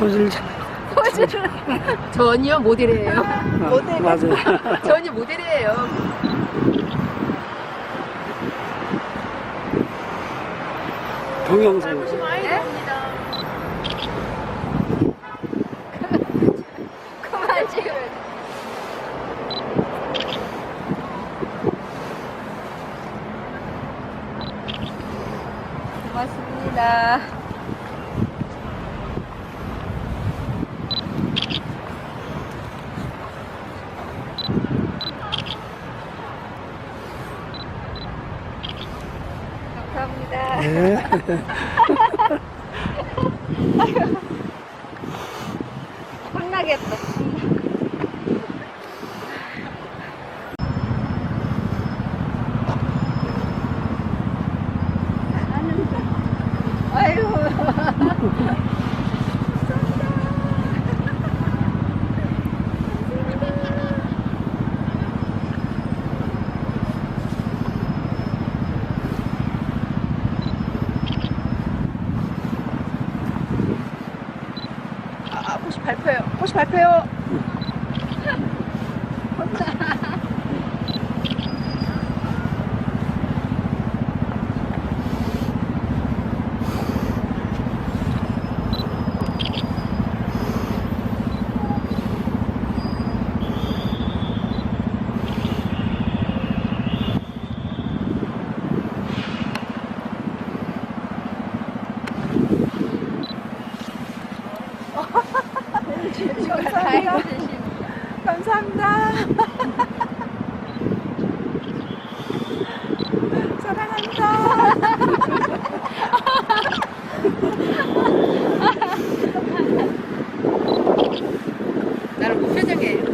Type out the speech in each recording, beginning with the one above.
포즈를 잘. 포즈를 전혀 모델이에요. 모델. 맞아요. 전혀 모델이에요. 동영상. 지금. 고맙습니다. 네. 혼나겠다. 아유. 아, 꽃이 밟혀요. 꽃이 밟혀요. 감사합니다. 감사합니다. 사랑합니다. 나를 무표정해요.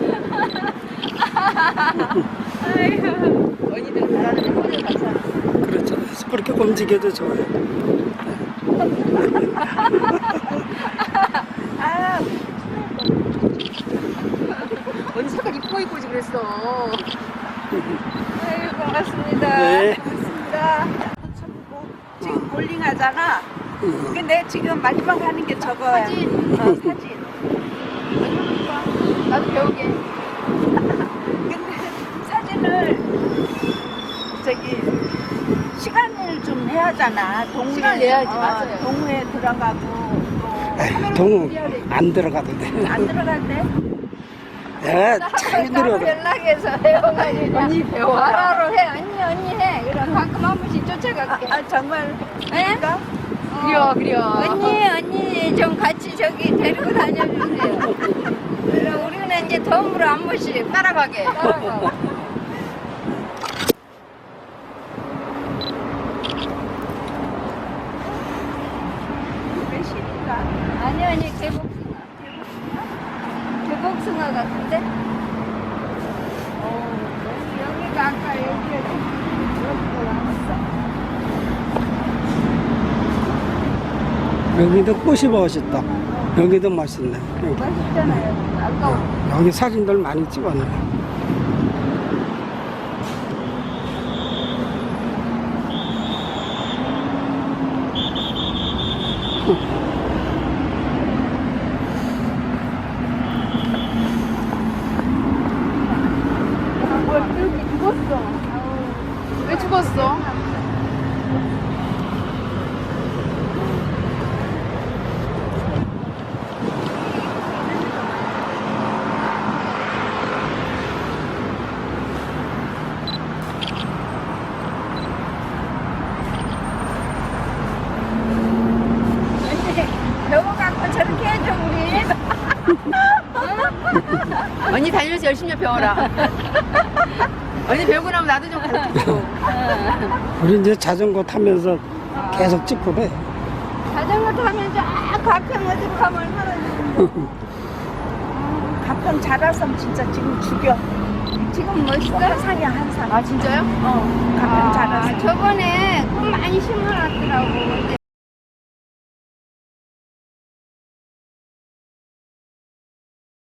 언니들 잘하는 포즈 감사합니다. 그렇죠. 그렇게 움직여도 좋아요. 아, 언니 색깔 이뻐 이쁘지 그랬어. 아이고, 고맙습니다. 네. 고맙습니다. 지금 볼링 하잖아. 근데 지금 마지막 하는 게 저거야. 사진. 어, 사진. 나도 배우게. 사진을 저기 시간을 좀 해야 하잖아. 동호회, 시간을 내야지, 어, 맞아요. 동호회 들어가고 또 동안 들어가도 돼. 안 들어갈 때 예, 잘 따로 들어가. 연락해서 해가지고 언니 배워. 바로 해 언니 언니 해. 그럼 가끔 한 번씩 쫓아갈게. 아 정말 예? 그러니까 그려 그려. 언니 언니 좀 같이 저기 데리고 다녀주세요. 그럼 우리는 이제 덤으로 한 번씩 따라가게. 따라가. 몇시니까 아니 아니 개복숭아. 개복숭아 같은데? 어, 여기가 아까 여기에 여기가 나왔어. 여기도 꽃이 멋있다. 여기도 멋있네. 여기, 맛있잖아요. 아까 여기 사진들 많이 찍었네. 뭘 여기 죽었어. 왜 죽었어? 저렇게 해줘 우리 언니 다니면서 열심히 배워라. 언니 배우고 나면 나도 좀 가르쳐줘. 우리 이제 자전거 타면서 계속 찍고 그래. 자전거 타면 쫙 가평 어디 가면 얼마나 좋은데 가평 자라섬 진짜 지금 죽여 지금 멋있어 한상이야 한상 아 진짜요? 어 가평 자라섬 저번에 꽃 많이 심어놨더라고. 근데